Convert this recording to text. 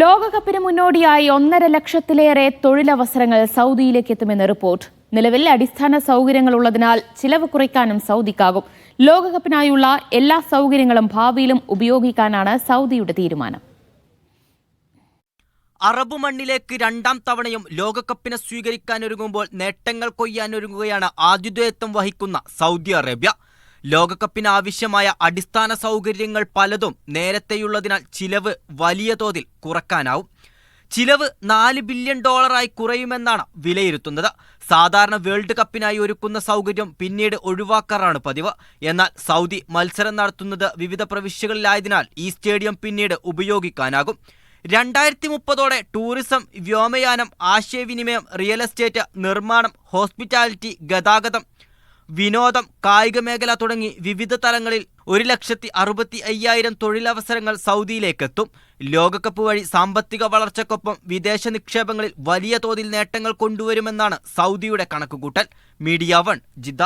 ലോകകപ്പിന് മുന്നോടിയായി ഒന്നര ലക്ഷത്തിലേറെ തൊഴിലവസരങ്ങൾ സൗദിയിലേക്ക് എത്തുമെന്ന് റിപ്പോർട്ട്. നിലവിൽ അടിസ്ഥാന സൗകര്യങ്ങൾ ഉള്ളതിനാൽ ചിലവ് കുറയ്ക്കാനും സൗദിക്കാകും. ലോകകപ്പിനായുള്ള എല്ലാ സൗകര്യങ്ങളും ഭാവിയിലും ഉപയോഗിക്കാനാണ് സൗദിയുടെ തീരുമാനം. അറബ് മണ്ണിലേക്ക് രണ്ടാം തവണയും ലോകകപ്പിനെ സ്വീകരിക്കാനൊരുങ്ങുമ്പോൾ നേട്ടങ്ങൾ കൊയ്യാനൊരുങ്ങുകയാണ് ആതിഥേയത്വം വഹിക്കുന്ന സൗദി അറേബ്യ. ലോകകപ്പിന് ആവശ്യമായ അടിസ്ഥാന സൗകര്യങ്ങൾ പലതും നേരത്തെയുള്ളതിനാൽ ചിലവ് വലിയ തോതിൽ കുറക്കാനാവും. ചിലവ് നാല് ബില്യൺ ഡോളറായി കുറയുമെന്നാണ് വിലയിരുത്തുന്നത്. സാധാരണ വേൾഡ് കപ്പിനായി ഒരുക്കുന്ന സൗകര്യം പിന്നീട് ഒഴിവാക്കാറാണ് പതിവ്. എന്നാൽ സൗദി മത്സരം നടത്തുന്നത് വിവിധ പ്രവിശ്യകളിലായതിനാൽ ഈ സ്റ്റേഡിയം പിന്നീട് ഉപയോഗിക്കാനാകും. രണ്ടായിരത്തി മുപ്പതോടെ ടൂറിസം വ്യോമയാനം ആശയവിനിമയം റിയൽ എസ്റ്റേറ്റ് നിർമ്മാണം ഹോസ്പിറ്റാലിറ്റി ഗതാഗതം വിനോദം കായിക മേഖല തുടങ്ങി വിവിധ തലങ്ങളിൽ ഒരു ലക്ഷത്തി അറുപത്തി അയ്യായിരം തൊഴിലവസരങ്ങൾ സൗദിയിലേക്കെത്തും. ലോകകപ്പ് വഴി സാമ്പത്തിക വളർച്ചയ്ക്കൊപ്പം വിദേശ നിക്ഷേപങ്ങളിൽ വലിയ തോതിൽ നേട്ടങ്ങൾ കൊണ്ടുവരുമെന്നാണ് സൗദിയുടെ കണക്കുകൂട്ടൽ. Media one Jeddah